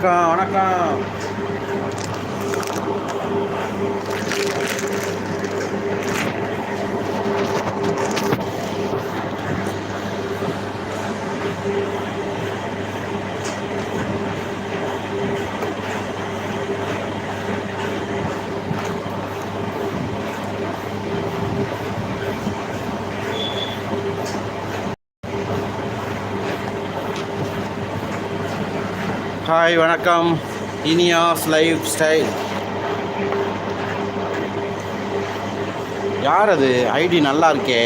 வணக்கம் வணக்கம். ஹாய் வணக்கம். இனியாஸ் லைஃப் ஸ்டைல் யார் அது? ஐடி நல்லா இருக்கே.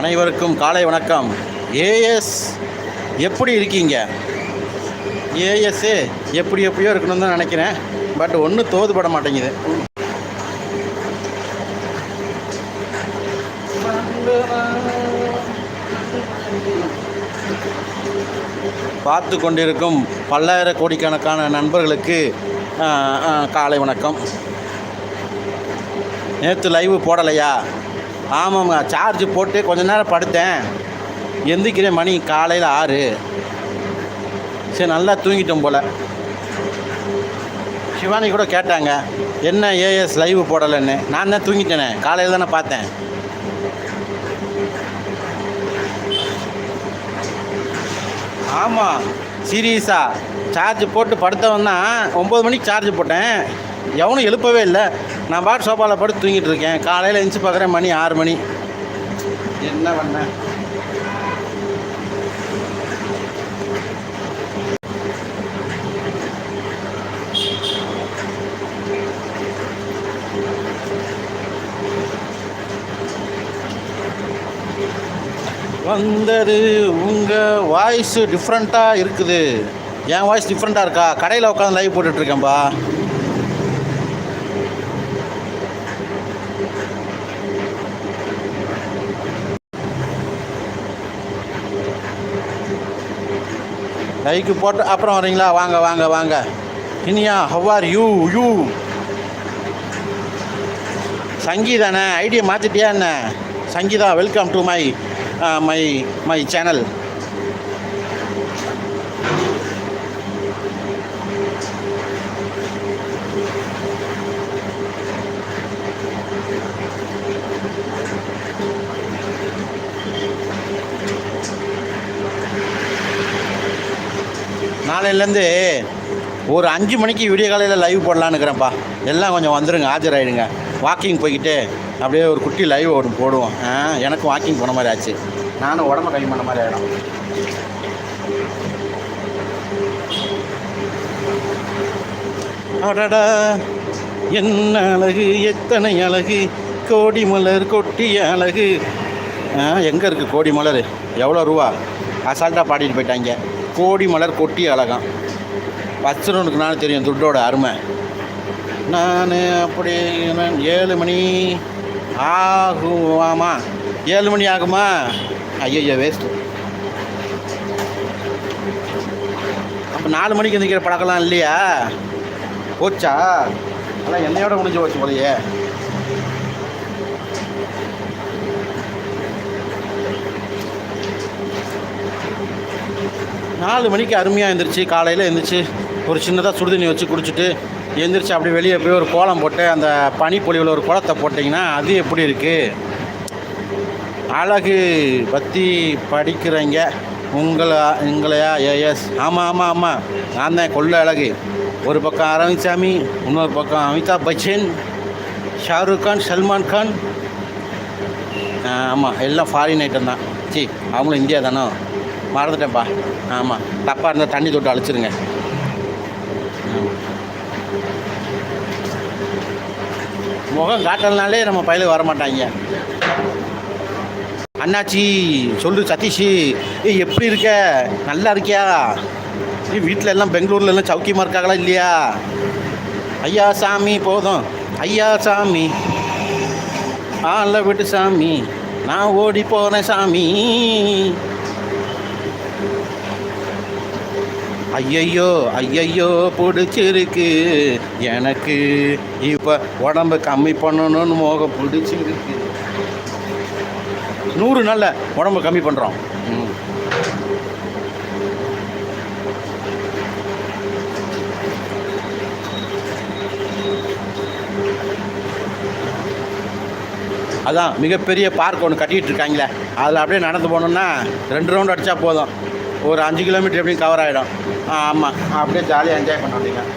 அனைவருக்கும் காலை வணக்கம். ஏஎஸ் எப்படி இருக்கீங்க? ஏஎஸ்ஸு எப்படி எப்படியோ இருக்கணும்னு தான் நினைக்கிறேன். பட் ஒன்றும் தோதுபட மாட்டேங்குது. பார்த்து கொண்டிருக்கும் பல்லாயிர கோடிக்கணக்கான நண்பர்களுக்கு காலை வணக்கம். நேற்று லைவு போடலையா? ஆமாம்மா சார்ஜ் போட்டு கொஞ்ச நேரம் படுத்தேன். எந்திக்கிறேன் மணி காலையில் ஆறு. சரி நல்லா தூங்கிட்டோம் போல். சிவானி கூட கேட்டாங்க என்ன ஏஎஸ் லைவ் போடலைன்னு? நான் தான் தூங்கிட்டேனே காலையில் தானே பார்த்தேன். ஆமாம் சீரியஸாக சார்ஜ் போட்டு படுத்தவன்னா ஒம்பது மணிக்கு சார்ஜ் போட்டேன். எவனும் எழுப்பவே இல்லை. நான் பாட்டு சோஃபாவில் படுத்து தூங்கிட்டு இருக்கேன் காலையில் எழுந்து பார்க்குறேன் மணி ஆறு மணி. என்ன பண்ணேன் வந்தது உங்கள் வாய்ஸு டிஃப்ரெண்ட்டாக இருக்குது. என் வாய்ஸ் டிஃப்ரெண்ட்டாக இருக்கா? கடையில் உட்காந்து லைவ் போட்டுட்ருக்கேன்ப்பா லைக்கு போட்டு அப்புறம் வரீங்களா? வாங்க வாங்க வாங்க. Iniya how are you you சங்கீதாண்ணே idea மாற்றிட்டியா என்ன? Sangeetha welcome to my my my channel காலையிலேருந்து ஒரு அஞ்சு மணிக்கு விடிய காலையில் லைவ் போடலான்னு இருக்கிறேன்ப்பா. எல்லாம் கொஞ்சம் வந்துடுங்க ஆஜராயிடுங்க. வாக்கிங் போய்கிட்டு அப்படியே ஒரு குட்டி லைவ் ஒன்று போடுவோம். ஆ எனக்கும் வாக்கிங் போன மாதிரி ஆச்சு. நானும் உடம்ப கை பண்ண மாதிரி ஆகிடும் அடடா என்ன அழகு எத்தனை அழகு. கோடி மலர் கொட்டிய அழகு. எங்கே இருக்குது கோடி மலர்? எவ்வளோ ரூபா? அசால்ட்டாக பாடிட்டு போயிட்டாங்க. கோடி மலர் கொட்டி அழகாம் வச்சிரவனுக்கு நான் தெரியும் துட்டோட அருமை. நான் அப்படி ஏழு மணி ஆகுமாமா ஏழு மணி ஆகுமா? ஐயோ வேஸ்ட்டு அப்போ நாலு மணிக்கு எந்திரிக்கிற பழக்கம்லாம் இல்லையா? போச்சா? அதான் என்னையோட முடிஞ்சு போச்சு போலையே. நாலு மணிக்கு அருமையாக எழுந்திரிச்சு காலையில் எழுந்திரிச்சு ஒரு சின்னதாக சுடுதண்ணி வச்சு குடிச்சிட்டு எழுந்திரிச்சு அப்படி வெளியே போய் ஒரு கோலம் போட்டு அந்த பனிப்பொழிவில் ஒரு குளத்தை போட்டிங்கன்னா அது எப்படி இருக்குது அழகு பற்றி படிக்கிறீங்க. உங்களை உங்களையா ஏஎஸ் ஆமாம் ஆமாம் ஆமாம் நான் தான் கொள்ள அழகு. ஒரு பக்கம் அரவிந்த் சாமி இன்னொரு பக்கம் அமிதாப் பச்சன் ஷாருக் கான் சல்மான் கான். ஆமாம் எல்லாம் ஃபாரின் ஐட்டம் தான். சி அவங்களும் இந்தியா தானே? மறந்துட்டேன்ப்பா ஆமாம் தப்பாக இருந்தால் தண்ணி தொட்டு அழைச்சிருங்க. முகம் காட்டலனாலே நம்ம பயில வர மாட்டாங்க அண்ணாச்சி சொல்லு சதீஷ் ஏய் எப்படி இருக்க? நல்லா இருக்கியா? ஏ வீட்டில் எல்லாம் பெங்களூர்ல எல்லாம் சவுக்கியமாக இருக்காங்களா இல்லையா? ஐயா சாமி போதும். ஐயா சாமி. ஆ இல்லை வீட்டு சாமி. நான் ஓடி போனேன் சாமி. ஐயையோ ஐயையோ பிடிச்சிருக்கு. எனக்கு இப்போ உடம்பு கம்மி பண்ணணும்னு மோகம் பிடிச்சிருக்கு. நூறு நாளில் உடம்பு கம்மி பண்ணுறோம் அதான் மிகப்பெரிய பார்க் ஒன்று கட்டிகிட்டு இருக்காங்களே. அதில் அப்படியே நடந்து போனோம்னா ரெண்டு ரவுண்ட் அடித்தா போதும். ஒரு அஞ்சு கிலோமீட்டர் எப்படியும் கவர் ஆகிடும் ஆமாம் அப்படியே ஜாலியாக என்ஜாய் பண்ண நீங்கள்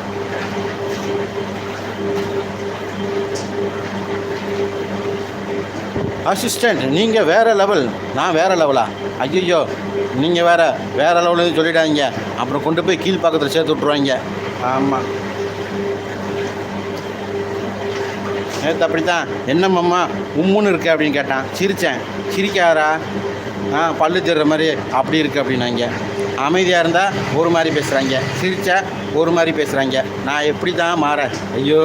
அசிஸ்டண்ட் நீங்கள் வேறு லெவல் நான் வேறு லெவலா ஐயோ நீங்கள் வேறு வேறு லெவலுன்னு சொல்லிடாதீங்க. அப்புறம் கொண்டு போய் கீழ் பக்கத்தில் சேர்த்து விட்ருவாங்க ஆமாம் நேற்று அப்படி தான் என்னம்மா உம்முன்னு இருக்கு அப்படின்னு கேட்டான். சிரித்தேன் சிரிக்காரா பல்லு தெரிற மாதிரி அப்படி இருக்குது அப்படின்னாங்க. அமைதியாக இருந்தால் ஒரு மாதிரி பேசுகிறாங்க சிரிச்சா ஒரு மாதிரி பேசுகிறாங்க நான் எப்படி தான் மாற ஐயோ.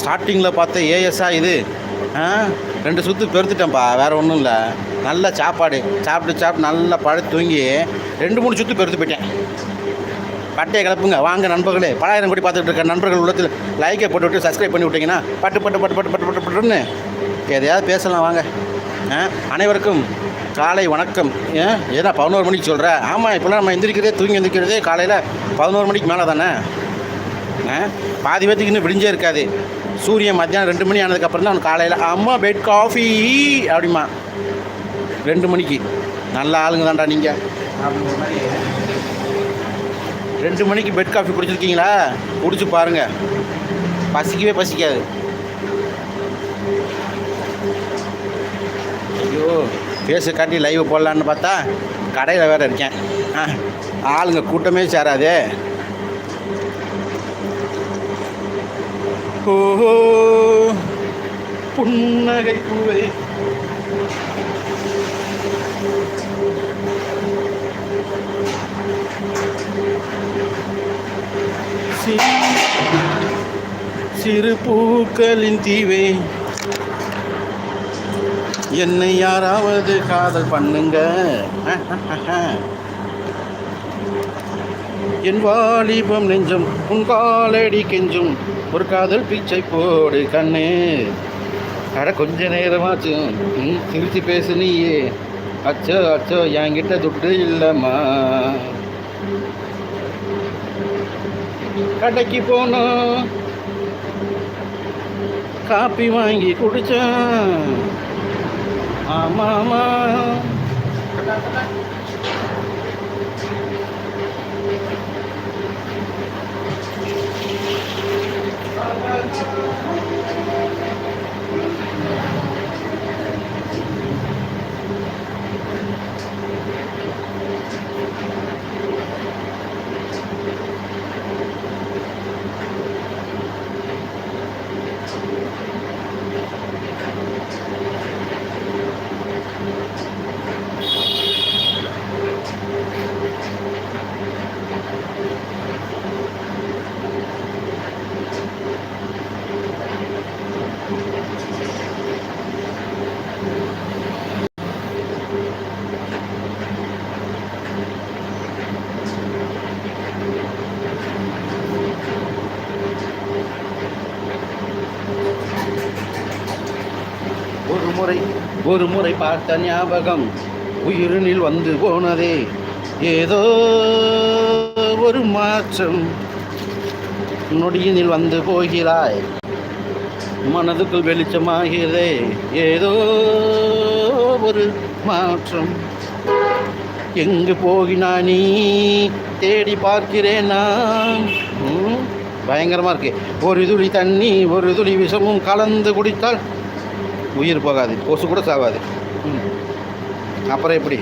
ஸ்டார்டிங்கில் பார்த்த ஏஎஸ்ஸா இது. ஆ ரெண்டு சுற்று பெருத்துட்டேன்ப்பா வேறு ஒன்றும் இல்லை. நல்ல சாப்பாடு. சாப்பிட்டு சாப்பிட்டு நல்லா பழத்து தூங்கி ரெண்டு மூணு சுற்று பெருத்து போயிட்டேன். பட்டையை கிளப்புங்க வாங்க நண்பர்களே. பலாயிரம் கோடி பார்த்துட்டு இருக்க நண்பர்கள் உள்ளத்தில் லைக்கை போட்டு விட்டு சப்ஸ்கிரைப் பண்ணி விட்டீங்கன்னா பட்டு பட்டு பட்டு பட்டு பட்டு பட்டு பட்டுன்னு எதையாவது பேசலாம் வாங்க. ஆ அனைவருக்கும் காலை வணக்கம். ஏன் ஏதா பதினோரு மணிக்கு சொல்கிற ஆமாம் இப்போலாம் நம்ம எந்திரிக்கிறதே தூங்கி எந்திரிக்கிறதே காலையில் பதினோரு மணிக்கு மேலே தானே? ஆ பாதி பேத்துக்கு இன்னும் விடிஞ்சே இருக்காது. சூரியன் மத்தியானம் ரெண்டு மணி ஆனதுக்கப்புறம் தான் அவன் காலையில் அம்மா பெட் காஃபி அப்படிமா ரெண்டு மணிக்கு. நல்ல ஆளுங்க தான்டா நீங்கள் அப்படிங்கிற மாதிரி ரெண்டு மணிக்கு பெட் காஃபி குடிச்சிருக்கீங்களா? குடிச்சு பாருங்க. பசிக்கவே பசிக்காது. ஐயோ ஃபேஸை காட்டி லைவ் போடலான்னு பார்த்தா கடையில் வேறு இருக்கேன். ஆ ஆளுங்க கூட்டமே சேராதே. ஓஹோ புன்னகை பூவை சிறு பூக்களின் தீவே. என்னை யாராவது காதல் பண்ணுங்க. என் வாலிபம் நெஞ்சம் உன் காலடி கெஞ்சும். ஒரு காதல் பிச்சை போடு கண்ணு. அட கொஞ்ச நேரமாச்சும் ம், சிரிச்சு பேசு நீயே. அச்சோ அச்சோ என்கிட்ட துட்டு இல்லைம்மா. கடைக்கு போனோம் காப்பி வாங்கி குடிச்சேன். ஆமா ஆமா ஒரு முறை ஒரு முறை பார்த்த ஞாபகம் உயிரினில் வந்து போனதே. ஏதோ ஒரு மாற்றம் நொடியினில் வந்து போகிறாய். மனதுக்குள் வெளிச்சமாகிறதே. ஏதோ ஒரு மாற்றம். எங்கு போகினா நீ தேடி பார்க்கிறேன் நான். பயங்கரமாக இருக்கு. ஒரு துளி தண்ணி ஒரு துளி விஷமும் கலந்து குடித்தால் உயிர் போகாது கொசு கூட சாவாது. ம். அப்புறம் எப்படி?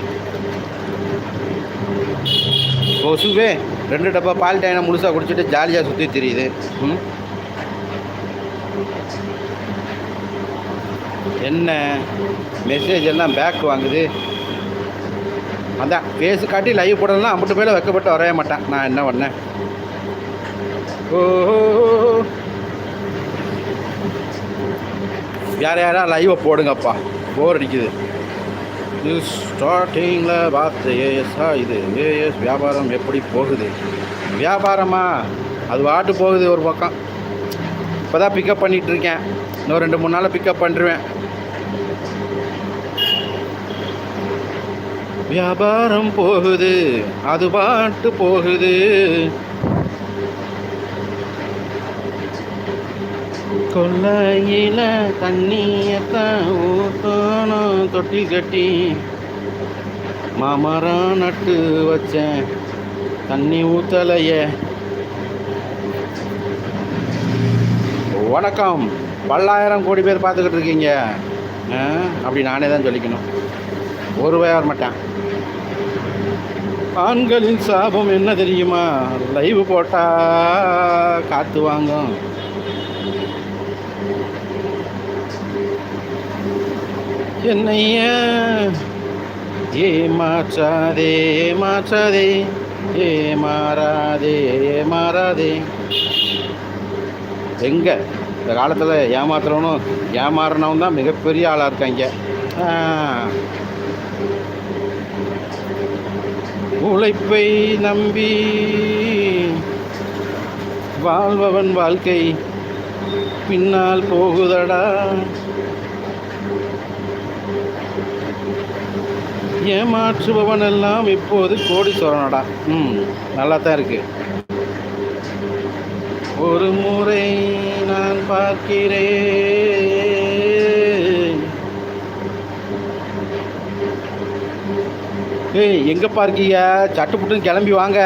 கொசுவே ரெண்டு டப்பா பால் டைனை முழுசாக குடிச்சிட்டு ஜாலியாக சுற்றி தெரியுது. ம் என்ன? மெசேஜ் எல்லாம் பேக் வாங்குது. அதான் ஃபேஸு காட்டி லைவ் போடலாம் அம்பிட்டு போயில வைக்கப்பட்டு வரைய மாட்டேன். நான் என்ன பண்ணேன்? ஓ யார் யாரா லைவை போடுங்கப்பா. போர் அடிக்குது. இது ஸ்டார்டிங்கில் பார்த்து ஏஎஸ்ஸா இது? ஏஎஸ் வியாபாரம் எப்படி போகுது? வியாபாரமா? அது வாட்டு போகுது ஒரு பக்கம். இப்போ தான் பிக்கப் பண்ணிகிட்ருக்கேன் இன்னும் ரெண்டு மூணு நாளில் பிக்கப் பண்ணிடுவேன் வியாபாரம் போகுது. அது பாட்டு போகுது. கொல்லையில தண்ணியத்தான் ஊற்றணும் தொட்டி கட்டி மாமரம் நட்டு வச்சேன் தண்ணி ஊத்தலையே. வணக்கம். பல்லாயிரம் கோடி பேர் பார்த்துக்கிட்டு இருக்கீங்க. ஆ, அப்படி நானே தான் சொல்லிக்கணும். ஒரு வர மாட்டேன் ஆண்களின் சாபம் என்ன தெரியுமா? லைவ் போட்டா காத்து வாங்கும். என்னைய? ஏமாற்றாதே ஏமாற்றாதே ஏமாறாதே ஏமாறாதே எங்க? இந்த காலத்தில் ஏமாத்துறவனும் ஏமாறினவன் தான் மிகப்பெரிய ஆளாக இருக்காங்க. உழைப்பை நம்பி வாழ்பவன் வாழ்க்கை பின்னால் போகுதடா. ஏமாற்றுபவன் எல்லாம் இப்போது கோடீஸ்வரனடா. ம் நல்லா தான் இருக்கு. ஒரு முறை நான் பார்க்கிறேன். ஏய் எங்கே பார்க்கீங்க? சட்டு புட்டுன்னு கிளம்பி வாங்க.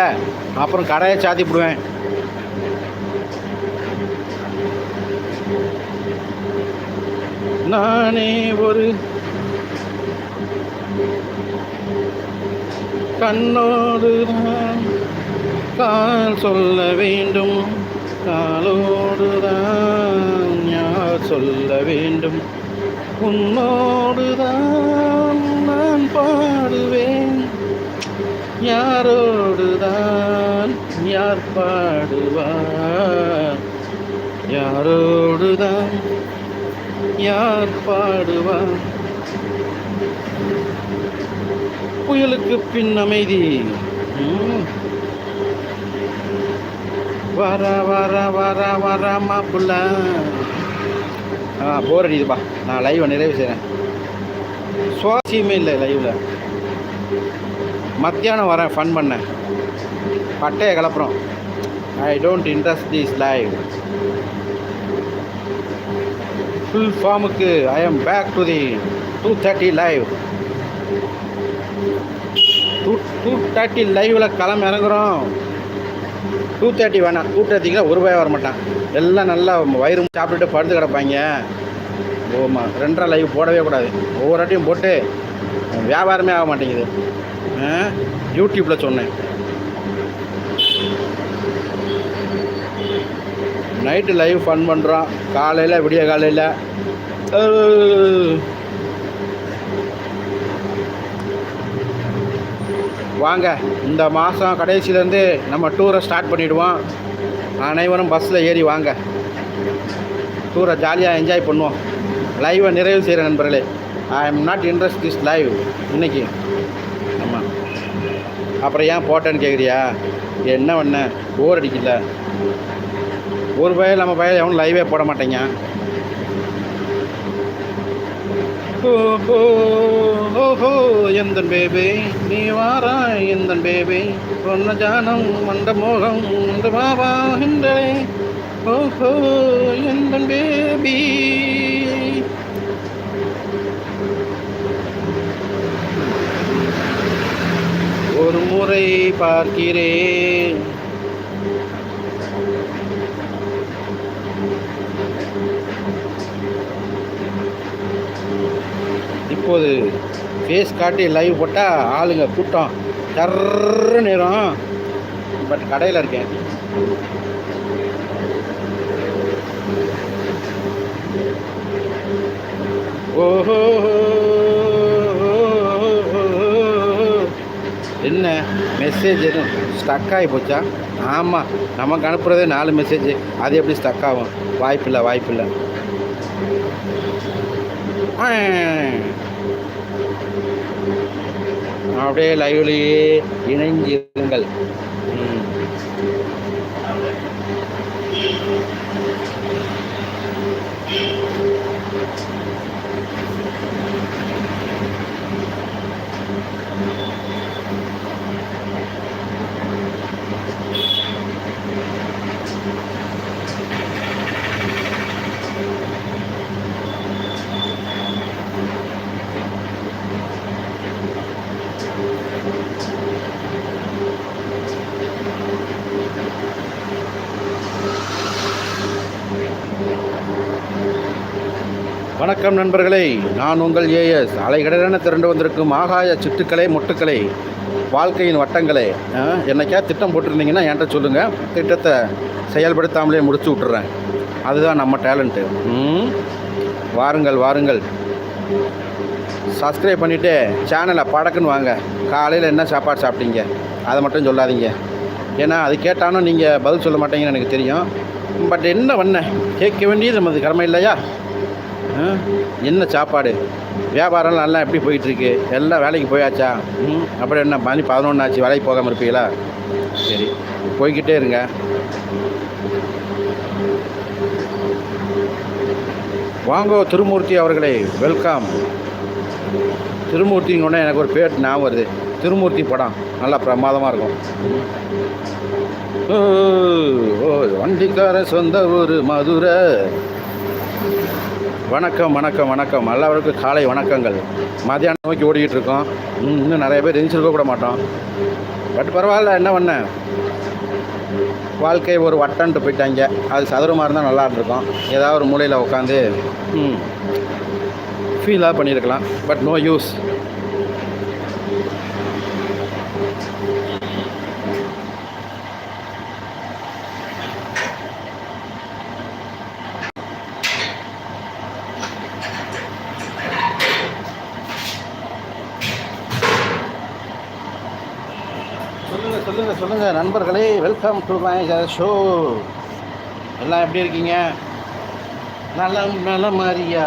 அப்புறம் கடையை சாத்தி விடுவேன் நானே ஒரு கண்ணோடு தான். கால் சொல்ல வேண்டும் காலோடு தான். யார் சொல்ல வேண்டும் உன்னோடு தான் நான் பாடுவேன். யாரோடு தான் யார் பாடுவார்? யாரோடு தான் யார் பாடுவார்? புயலுக்கு பின் அமைதி. வர வர வர வர மாப்புள்ள. ஆ போர் அடிக்குதுப்பா நான் லைவை நிறைவு செய்கிறேன் சுவாசியமே இல்லை லைவில் மத்தியானம் வரேன் ஃபன் பண்ணேன். பட்டையை கிளப்புறோம் I don't interest this live full ஃபார்முக்கு I am back to the two thirty live two two thirty லைவில் கிளம்ப இறங்குறோம் டூ தேர்ட்டி வேணாம். டூ தேர்ட்டிக்கு ஒரு ரூபாய் வர மாட்டான். எல்லாம் நல்லா வயிறு சாப்பிட்டுட்டு படுத்து கிடப்பாங்க. ஓமா ரெண்டரை லைவ் போடவே கூடாது. ஒவ்வொரு வாட்டியும் போட்டு வியாபாரமே ஆக மாட்டேங்குது. ஆ? யூடியூப்பில் சொன்னேன். நைட்டு லைவ் ஃபன் பண்ணுறோம் காலையில் விடிய காலையில். வாங்க. இந்த மாதம் கடைசியிலேருந்து நம்ம டூரை ஸ்டார்ட் பண்ணிவிடுவோம் அனைவரும் பஸ்ஸில் ஏறி வாங்க. டூரை ஜாலியாக என்ஜாய் பண்ணுவோம். லைவை நிறைவு செய்கிற நண்பர்களே. I am not interest this live இன்னைக்கு. ஆமாம் அப்புறம் ஏன் போட்டேன்னு கேட்குறியா என்ன பண்ண போர் அடிக்கல ஒரு பயல் நம்ம பயல் எவனும் லைவே போட மாட்டேங்க. ஓஹோ எந்தன் பேபி நீ வாரா எந்தன் பேபி. பொன்ன ஜானம் மண்ட மோகம் இந்த பாபா ஓஹோ எந்தன் பேபி. ஒரு முறை பார்க்கிறேன் இப்போது ஃபேஸ் காட்டி லைவ் போட்டால் ஆளுங்க கூட்டம் டர்ரு நேரம். பட் கடையில் இருக்கேன். ஓஹோ. என்ன மெசேஜ் எதுவும் ஸ்டக் ஆகி போச்சா? ஆமாம் நமக்கு அனுப்புகிறதே நாலு மெசேஜ் அது எப்படி ஸ்டக் ஆகும்? வாய்ப்பில்லை வாய்ப்பில்லை. அப்படியே லைவ்லேயே இணைஞ்சிருங்கள் வணக்கம் நண்பர்களே. நான் உங்கள் ஏஎஸ் அலைகடலான திரண்டு வந்திருக்கும் ஆகாய சிட்டுக்களை முட்டுக்களை வாழ்க்கையின் வட்டங்களே. ஆ, என்னைக்கா திட்டம் போட்டிருந்தீங்கன்னா என்கிட்ட சொல்லுங்கள் திட்டத்தை செயல்படுத்தாமலே முடிச்சு விட்டுறேன். அதுதான் நம்ம டேலண்ட்டு ம் வாருங்கள் வாருங்கள். சப்ஸ்கிரைப் பண்ணிவிட்டு சேனலை படக்குன்னு வாங்க. காலையில் என்ன சாப்பாடு சாப்பிட்டீங்க? அதை மட்டும் சொல்லாதீங்க. ஏன்னா அது கேட்டாலும் நீங்கள் பதில் சொல்ல மாட்டீங்கன்னு எனக்கு தெரியும். பட் என்ன பண்ண கேட்க வேண்டியது நமது கடமை இல்லையா? என்ன சாப்பாடு? வியாபாரம் நல்லா எப்படி போயிட்டுருக்கு? எல்லாம் வேலைக்கு போயாச்சா? ம். அப்புறம் என்ன மணி பதினொன்று ஆச்சு வேலைக்கு போகாமல் இருப்பீங்களா? சரி போய்கிட்டே இருங்க. வாங்கோ திருமூர்த்தி அவர்களே வெல்கம். திருமூர்த்திங்க உடனே எனக்கு ஒரு பேர் ஞாபகம் வருது. திருமூர்த்தி படம் நல்லா பிரமாதமாக இருக்கும். ஓ, ஓ வண்டிக்கார சொந்த ஊர் மதுரை. வணக்கம் வணக்கம் வணக்கம். எல்லாருக்கும் காலை வணக்கங்கள். மதியானம் நோக்கி ஓடிக்கிட்டு இருக்கோம் ம், இன்னும் நிறைய பேர் எரிஞ்சிருக்க கூட மாட்டோம். பட் பரவாயில்ல என்ன பண்ண? வாழ்க்கை ஒரு வட்டன்ட்டு போயிட்டாங்க. அது சதுரமாக இருந்தால் நல்லா இருந்திருக்கும். ஏதாவது ஒரு மூலையில் உட்காந்து ஃபீலாக பண்ணியிருக்கலாம். But no use. Welcome to my show. எல்லாம் எப்படி இருக்கீங்க? நலம் நலம் மாதிரியா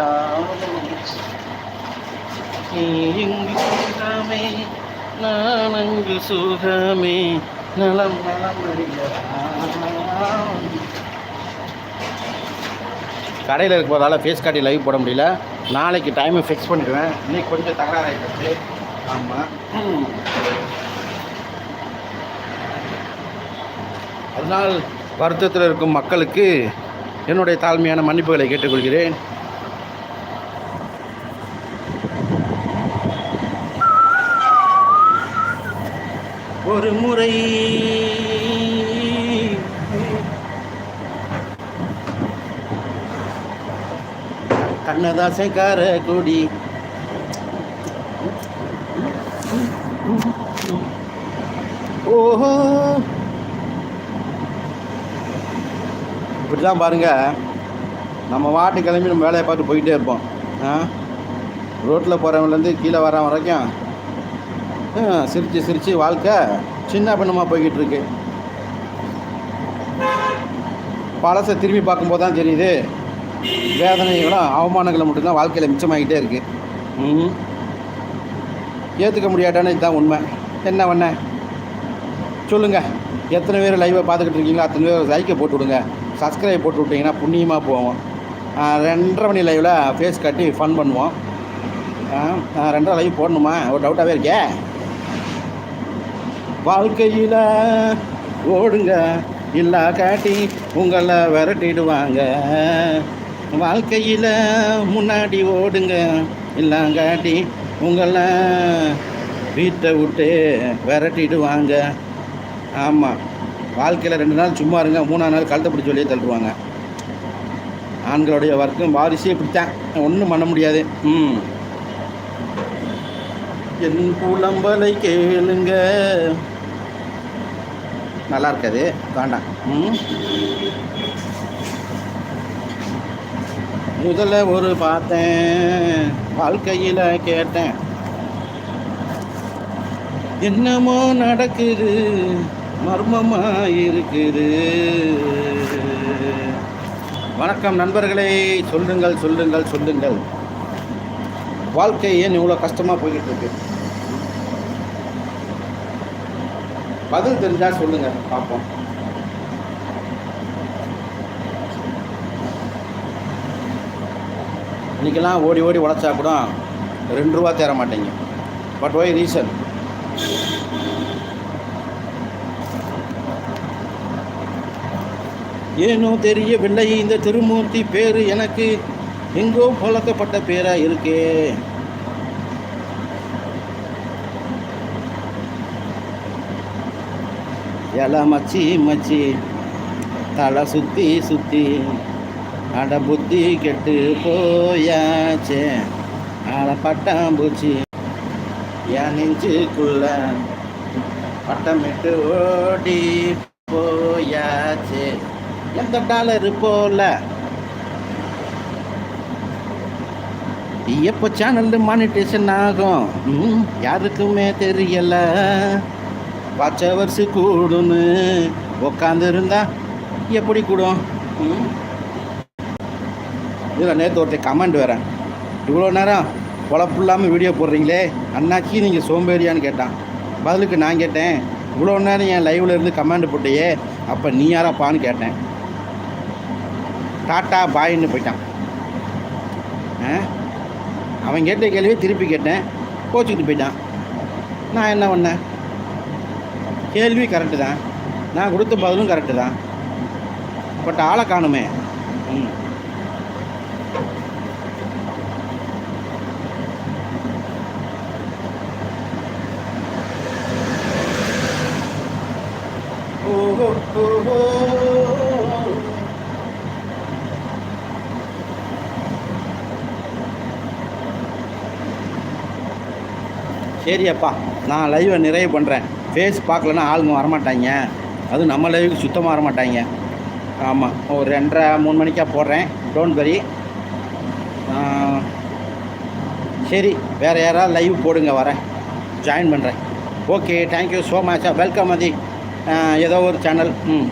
நீ இங்கு சுகமே நான் அங்கு சுகமே. நலம் நலம் அறியா? கடையில் இருக்கிறதால ஃபேஸ் காட்டி லைவ் போட முடியல. நாளைக்கு டைமை ஃபிக்ஸ் பண்ணிடுவேன். இன்னைக்கு கொஞ்சம் தகராறாயிட்டு ஆமாம் அதனால் வருத்தத்தில் இருக்கும் மக்களுக்கு என்னுடைய தாழ்மையான மன்னிப்புகளை கேட்டுக்கொள்கிறேன். ஒரு முறை கண்ணதாசன் காரக்குடி ஓஹோ. இப்படி தான் பாருங்கள் நம்ம வாட்டு கிளம்பி நம்ம வேலையை பார்த்து போயிட்டே இருப்போம். ஆ? ரோட்டில் போகிறவங்கலேருந்து கீழே வரவன் வரைக்கும் சிரித்து சிரித்து வாழ்க்கை சின்ன பின்னமாக போய்கிட்டு இருக்கு. பழசை திரும்பி பார்க்கும்போது தான் தெரியுது வேதனைகளும் அவமானங்களும் மட்டும்தான் வாழ்க்கையில் மிச்சமாகிட்டே இருக்குது ம் ஏற்றுக்க முடியாட்டானே இதுதான் உண்மை. என்ன பண்ண சொல்லுங்கள் எத்தனை பேர் லைவை பார்த்துக்கிட்டு இருக்கீங்களோ அத்தனை பேர் லைக்கை போட்டு விடுங்க. சப்ஸ்கிரைப் போட்டு விட்டிங்கன்னா புண்ணியமாக போவோம். ரெண்டரை மணி லைவில் ஃபேஸ் கட்டி ஃபன் பண்ணுவோம். ஆ, ரெண்டரை லைவ் போடணுமா? ஒரு டவுட்டாகவே இருக்கே. வாழ்க்கையில் ஓடுங்க இல்லா காட்டி உங்களை விரட்டிடுவாங்க. வாழ்க்கையில் முன்னாடி ஓடுங்க எல்லாம் காட்டி உங்களை வீட்டை விட்டு விரட்டிடுவாங்க. ஆமாம் வாழ்க்கையில் ரெண்டு நாள் சும்மா இருங்க மூணாவது நாள் கழுத்தை பிடிச்சி வெளியே தள்ளுவாங்க ஆண்களுடைய வர்க்கம் வாரிசே இப்படித்தான். ஒன்றும் பண்ண முடியாது. ம். என் புலம்பலை கேளுங்க. நல்லா இருக்காது. வேண்டாம். ம். முதல்ல ஒரு பார்த்தேன். வாழ்க்கையில் கேட்டேன். என்னமோ நடக்குது. மர்மமாக இருக்குது வணக்கம் நண்பர்களே சொல்லுங்கள் சொல்லுங்கள் சொல்லுங்கள். வாழ்க்கை ஏன் இவ்வளோ கஷ்டமாக போய்கிட்டு இருக்கு பதில் தெரிஞ்சால் சொல்லுங்கள் பார்ப்போம். இன்றைக்கெல்லாம் ஓடி ஓடி உழைச்சா கூட ரெண்டு ரூபா தேர மாட்டேங்க. பட் ஒய் ரீசன் ஏனோ தெரியவில்லை இந்த திருமூர்த்தி பேர் எனக்கு எங்கோ பழக்கப்பட்ட பேராக இருக்கே. எல மச்சி மச்சி தலை சுற்றி சுற்றி அட புத்தி கெட்டு போயாச்சே. அட பட்டாம்பூச்சி என் நெஞ்சுக்குள்ள பட்டமிட்டு ஓடி போயாச்சே. எந்த டாலரு போல? எப்போ சேனல் மானிட்டேஷன் ஆகும்? யாருக்குமே தெரியல. வாட்சவர்ஸ் கூடுன்னு உக்காந்து இருந்தா எப்படி கூடும்? ம்? இதில் நேற்று ஒருத்தர் கமெண்ட் வரேன் இவ்வளோ நேரம் பொழப்பு இல்லாமல் வீடியோ போடுறீங்களே? அண்ணாச்சி நீங்கள் சோம்பேறியான்னு கேட்டான். பதிலுக்கு நான் கேட்டேன். இவ்வளோ நேரம் என் லைவில் இருந்து கமெண்ட் போட்டியே. அப்போ நீ யாராப்பான்னு கேட்டேன். டாட்டா பாயின்னு போயிட்டான். ஆ? அவன் கேட்ட கேள்வியை திருப்பி கேட்டேன். கோச்சிக்கிட்டு போயிட்டான். நான் என்ன பண்ணேன்? கேள்வி கரெக்டு தான். நான் கொடுத்த பதிலும் கரெக்டு தான். பட் ஆளை காணுமே. ம். ஓஹோ ஓஹோ. சரியப்பா நான் லைவை நிறைவு பண்ணுறேன் ஃபேஸ் பார்க்கலன்னா ஆளுங்க வரமாட்டாங்க. அதுவும் நம்ம லைவுக்கு சுத்தமாக வரமாட்டாங்க. ஆமாம் ஒரு ரெண்டரை மூணு மணிக்காக போடுறேன். டோன்ட் வரி சரி வேறு யாராவது லைவ் போடுங்க வரேன். ஜாயின் பண்ணுறேன் okay thank you so much welcome அதி ஏதோ ஒரு சேனல் ம்.